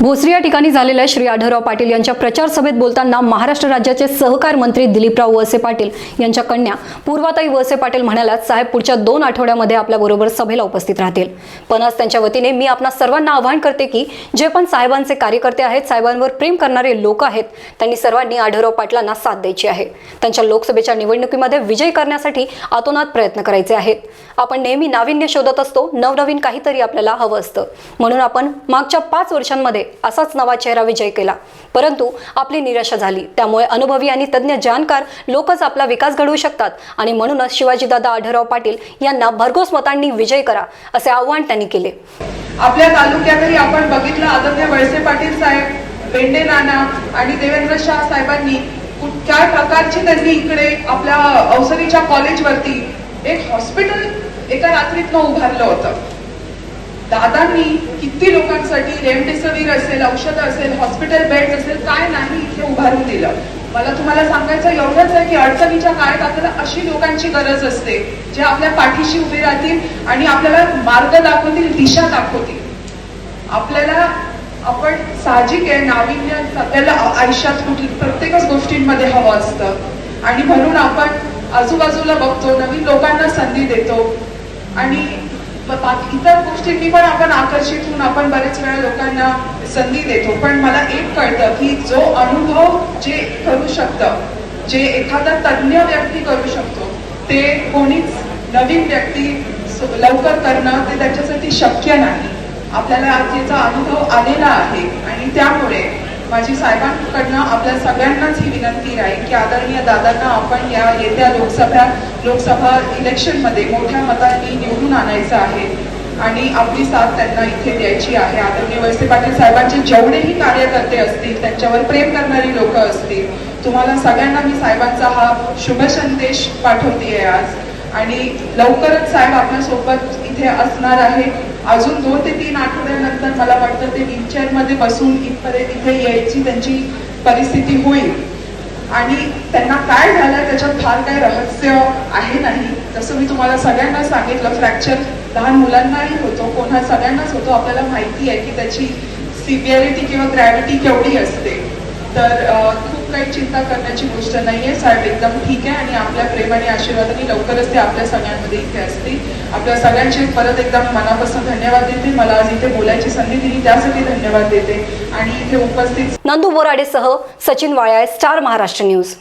भोसरी या ठिकाणी झालेल्या श्री आढळराव पाटील यांच्या प्रचार सभेत बोलताना महाराष्ट्र राज्याचे सहकार मंत्री दिलीपराव वळसे पाटील यांच्या कन्या पूर्वाताई वळसे पाटील म्हणाल्या साहेब पुढच्या दोन आठवड्यामध्ये आपल्याबरोबर सभेला उपस्थित राहतील. पण आज त्यांच्या वतीने मी आपणा सर्वांना आवाहन करते की जे पण साहेबांचे कार्यकर्ते आहेत साहेबांवर प्रेम करणारे लोक आहेत त्यांनी सर्वांनी आढळराव पाटलांना साथ द्यायची आहे. त्यांच्या लोकसभेच्या निवडणुकीमध्ये विजय करण्यासाठी आतोनात प्रयत्न करायचे आहेत. आपण नेहमी नाविन्य शोधत असतो नवनवीन काहीतरी आपल्याला हवं असतं. म्हणून आपण मागच्या पाच वर्षांमध्ये असाच नवा चेहरा विजय केला. परंतु आपली निराशा झाली. त्यामुळे अनुभवी आणि तज्ज्ञ जाणकार लोकच आपला विकास घडवू शकतात. आणि म्हणूनच शिवाजीदादा आढळराव पाटील यांना भरघोस मतांनी विजय करा असे आव्हान त्यांनी केले. आपल्या तालुक्यातही आपण बघितलं आदरणीय वळसे पाटील साहेब बेंडे नाना आणि देवेंद्र शाह साहेबांनी कुठल्या प्रकारची त्यांनी इकडे आपल्या अवसरीच्या कॉलेजवरती एक हॉस्पिटल एका रात्रीतनं उभारलं होतं. दादांनी किती लोकांसाठी रेमडेसिवीर असेल औषधं असेल हॉस्पिटल बेड असेल काय नाही इथे उभारून दिलं. मला तुम्हाला सांगायचं एवढंच आहे की अडचणीच्या काळात आपल्याला अशी लोकांची गरज असते जे आपल्या पाठीशी उभे राहतील आणि आपल्याला मार्ग दाखवतील दिशा दाखवतील. आपल्याला आपण साहजिक आहे नाविन्य आपल्याला आयुष्यात कुठली प्रत्येकच गोष्टींमध्ये हवं असतं. आणि म्हणून आपण आजूबाजूला बघतो नवीन लोकांना संधी देतो. आणि ब- बाकी इतर गोष्टींनी पण आपण आकर्षित होऊन आपण बरेच वेळा लोकांना संधी देतो. पण मला एक कळतं की जो अनुभव जे करू शकतं जे एखादा तज्ज्ञ व्यक्ती करू शकतो ते कोणीच नवीन व्यक्ती लवकर करणं ते त्याच्यासाठी शक्य नाही. आपल्याला आज याचा अनुभव आलेला आहे आणि त्यामुळे माझी साहेबांकडनं आपल्या सगळ्यांनाच ही विनंती राहील की आदरणीय दादांना आपण या येत्या लोकसभा लोकसभा इलेक्शनमध्ये मोठ्या मतांनी निवडून आणायचं आहे आणि आपली साथ त्यांना इथे द्यायची आहे. आदरणीय वळसे पाटील साहेबांचे जेवढेही कार्यकर्ते असतील त्यांच्यावर प्रेम करणारी लोक असतील तुम्हाला सगळ्यांना मी साहेबांचा हा शुभ संदेश पाठवते आज. आणि लवकरच साहेब आपल्यासोबत इथे असणार आहे. अजून दोन ते तीन आठवड्यानंतर मला वाटतं ते व्हीलचेअरमध्ये बसून इथपर्यंत इथे यायची त्यांची परिस्थिती होईल. आणि त्यांना काय झालं त्याच्यात फार काय रहस्य आहे नाही. जसं मी तुम्हाला सगळ्यांना सांगितलं फ्रॅक्चर लहान मुलांनाही होतो कोणा सगळ्यांनाच होतो. आपल्याला माहिती आहे की त्याची सिव्हिअरिटी किंवा ग्रॅव्हिटी केवढी असते. तर खूप काही चिंता करण्याची गोष्ट नाहीये. साहेब एकदम ठीक आहे आणि आपल्या प्रेम आणि आशीर्वादाने लवकरच ते आपल्या सगळ्यांमध्ये इथे असतील. आपल्या सगळ्यांचे परत एकदा मनापासून धन्यवाद देते. मला आज इथे बोलायची संधी दिली त्यासाठी धन्यवाद देते. आणि इथे उपस्थित नंदू बोराडेसह सचिन वाळ्या स्टार महाराष्ट्र न्यूज.